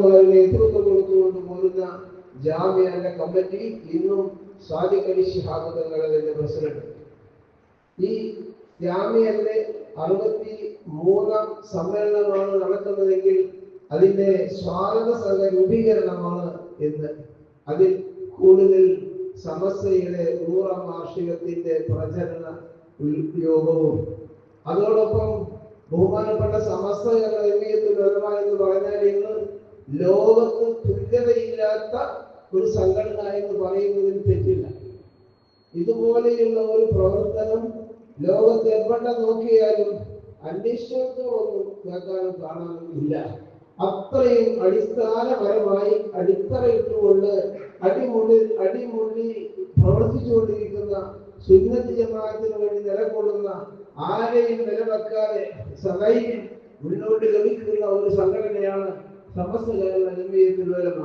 ഉസ്താദുമാർ നേതൃത്വം കൊടുത്തുകൊണ്ട് പോരുന്ന ജാമ്യന്റെ കമ്മിറ്റി ഇന്നും സാദിഖ് അലി ശിഹാബ് തങ്ങളതിന്റെ പ്രസിഡന്റ്. ഈ ജാമ്യന്റെ അറുപത്തി മൂന്നാം സമ്മേളനമാണ് നടക്കുന്നതെങ്കിൽ അതിന്റെ സ്വാഗത സംഘ രൂപീകരണമാണ് ഇന്ന്. അതിൽ കൂടുതൽ സമസ്യയുടെ നൂറാം വാർഷികത്തിന്റെ പ്രചരണ യോഗവും അതോടൊപ്പം ബഹുമാനപ്പെട്ട സമസ്ത എന്ന എന്ന് പറഞ്ഞാൽ ഇന്ന് ലോകത്ത് തുല്യതയില്ലാത്ത ഒരു സംഘടന എന്ന് പറയുന്നതിൽ തെറ്റില്ല. ഇതുപോലെയുള്ള ഒരു പ്രവർത്തനം ലോകത്ത് എവിടെ നോക്കിയാലും അന്വേഷണത്തോടൊന്നും കേൾക്കാനും കാണാനും ഇല്ല. അത്രയും അടിസ്ഥാനപരമായി അടിത്തറയിട്ടുകൊണ്ട് അടിമുടി അടിമുടി പ്രവർത്തിച്ചുകൊണ്ടിരിക്കുന്ന സുന്നത്തി ജമാഅത്തിന് വേണ്ടി നിലകൊള്ളുന്ന ആരെയും നിലവെക്കാതെ സദൈവം മുന്നോട്ട് ഗമിക്കുന്ന ഒരു സംഘടനയാണ് സമസ്ത ജമീയത്തിലുലമ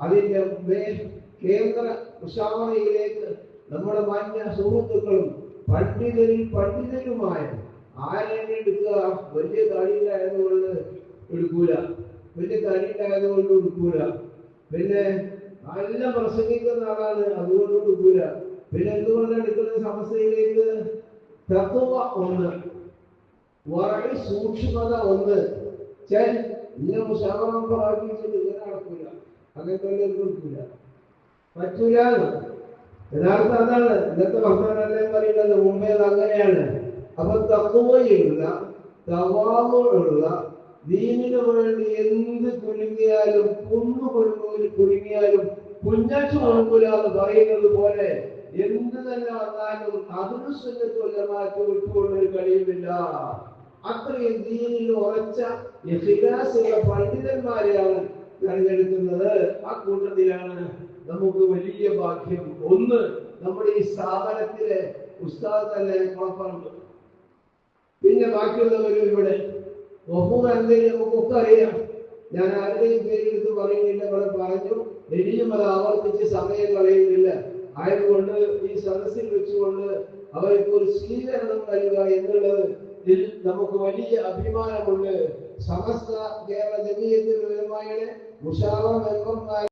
അതിന്റെ മേൽ കേന്ദ്ര ഉഷാമയിലേക്ക് നമ്മുടെ മാന്യ സുഹൃത്തുക്കളും പണ്ഡിതരിൽ പണ്ഡിതരുമായ ആരെയും എടുക്കുക? വലിയ തടിയിലായതുകൊണ്ട് എടുക്കൂല. വലിയ തടിയിലായതുകൊണ്ട് എടുക്കൂല. പിന്നെ നല്ല പ്രസംഗിക്കുന്ന ആളാണ് അതുകൊണ്ട് എടുക്കൂല. പിന്നെ എന്തുകൊണ്ടാണ് എടുക്കുന്ന സമസ്യയിലേക്ക് തത്വ ഒന്ന്. വളരെ സൂക്ഷ്മത ഒന്ന്. ഇന്ന മുഷാവറം പ്രാപിച്ചിട്ട് ഇങ്ങനെ നടക്കൂല അങ്ങനത്തെ എടുക്കൂല പറ്റൂല യഥാർത്ഥം അതാണ്. ഇന്നത്തെ ഭക്തനല്ലേ പറയുന്നത് മുമ്പേ അങ്ങനെയാണ്. അപ്പൊ തക്കുവയുള്ള തവാമുള്ള ദീനിനു വേണ്ടി എന്ത് കുലുങ്ങിയാലും കുന്നു കുലുങ്ങൂൽ കുലുങ്ങിയാലും കുഞ്ഞച്ചു കുലുങ്ങൂല എന്ന് പറയുന്നത് പോലെ എന്ത് തന്നെ വന്നാലും അതിന് സുന്നത്തുല്ലമാറ്റ് വിട്ടുകൊണ്ടൊരു കഴിയുന്നില്ല അത്രയും ദീനിൽ ഉറച്ച ഇഖ്ലാസുള്ള പണ്ഡിതന്മാരെയാണ് തെരഞ്ഞെടുക്കുന്നത്. ആ കൂട്ടത്തിലാണ് നമുക്ക് വലിയ ഭാഗ്യം. ഒന്ന് നമ്മുടെ ഈ സ്ഥാപനത്തിലെ ഉസ്താദ് തന്നെ കുഴപ്പമുണ്ട് പിന്നെ ബാക്കിയുള്ളവരും ഇവിടെ. ഒപ്പം എന്തെങ്കിലും നമുക്കൊക്കെ അറിയാം. ഞാൻ ആരുടെയും പേരെടുത്ത് പറയുന്നില്ല ഇവിടെ പറഞ്ഞു. ഇനിയും അത് ആവർത്തിച്ച് സമയം കളയുന്നില്ല. ആയതുകൊണ്ട് ഈ സദസ്സിൽ വെച്ചുകൊണ്ട് അവർക്ക് ഒരു സ്വീകരണം നൽകുക എന്നുള്ളത് നമുക്ക് വലിയ അഭിമാനമുണ്ട്. സമസ്ത കേരള മെമ്പർമാർ